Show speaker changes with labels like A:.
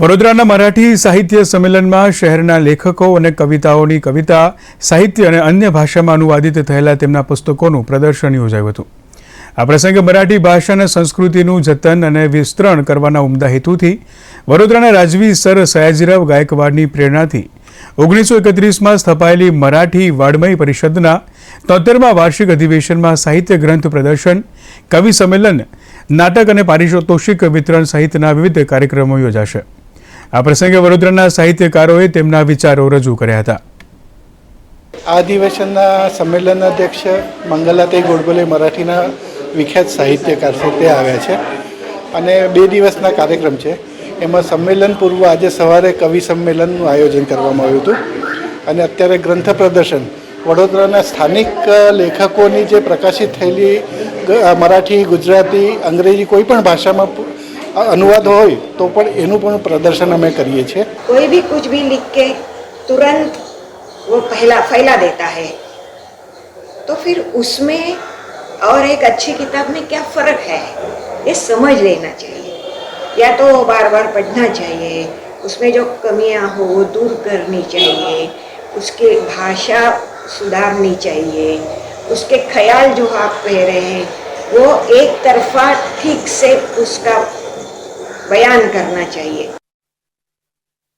A: વડોદરાના મરાઠી સાહિત્ય સંમેલનમાં શહેરના લેખકો અને કવિતાઓની કવિતા, સાહિત્ય અને અન્ય ભાષામાં અનુવાદિત થયેલા તેમના પુસ્તકોનું પ્રદર્શન યોજાયું હતું. આ પ્રસંગે મરાઠી ભાષા અને સંસ્કૃતિનું જતન અને વિસ્તરણ કરવાના ઉમદા હેતુથી વડોદરાના રાજવી સર સયાજીરાવ ગાયકવાડની પ્રેરણાથી ઓગણીસો એકત્રીસમાં સ્થપાયેલી મરાઠી વાડમય પરિષદના તોતેરમાં વાર્ષિક અધિવેશનમાં સાહિત્ય ગ્રંથ પ્રદર્શન, કવિ સંમેલન, નાટક અને પારિતોષિક વિતરણ સહિતના વિવિધ કાર્યક્રમો યોજાશે. આ પ્રસંગે વડોદરાના સાહિત્યકારોએ તેમના વિચારો રજૂ કર્યા હતા.
B: આ અધિવેશનના સંમેલન અધ્યક્ષ મંગલાતે ગોડબોલે મરાઠીના વિખ્યાત સાહિત્યકાર છે તે આવ્યા છે અને બે દિવસના કાર્યક્રમ છે. એમાં સંમેલન પૂર્વ આજે સવારે કવિ સંમેલનનું આયોજન કરવામાં આવ્યું હતું અને અત્યારે ગ્રંથ પ્રદર્શન વડોદરાના સ્થાનિક લેખકોની જે પ્રકાશિત થયેલી મરાઠી, ગુજરાતી, અંગ્રેજી કોઈ પણ ભાષામાં પુ- અનુવાદ હોય તો પણ એનું પણ પ્રદર્શન અમે કરીએ છીએ
C: कोई भी कुछ भी लिख के तुरंत वो फैला फैला देता है तो फिर उसमें और एक अच्छी किताब में क्या फ़र्क है ये समझ लेना चाहिए या तो बार बार पढ़ना चाहिए उसमें जो कमियां हो वो दूर करनी चाहिए उसकी भाषा सुधारनी चाहिए उसके ख्याल जो आप कह रहे हैं वो एक तरफा ठीक से उसका बयान करना चाहिए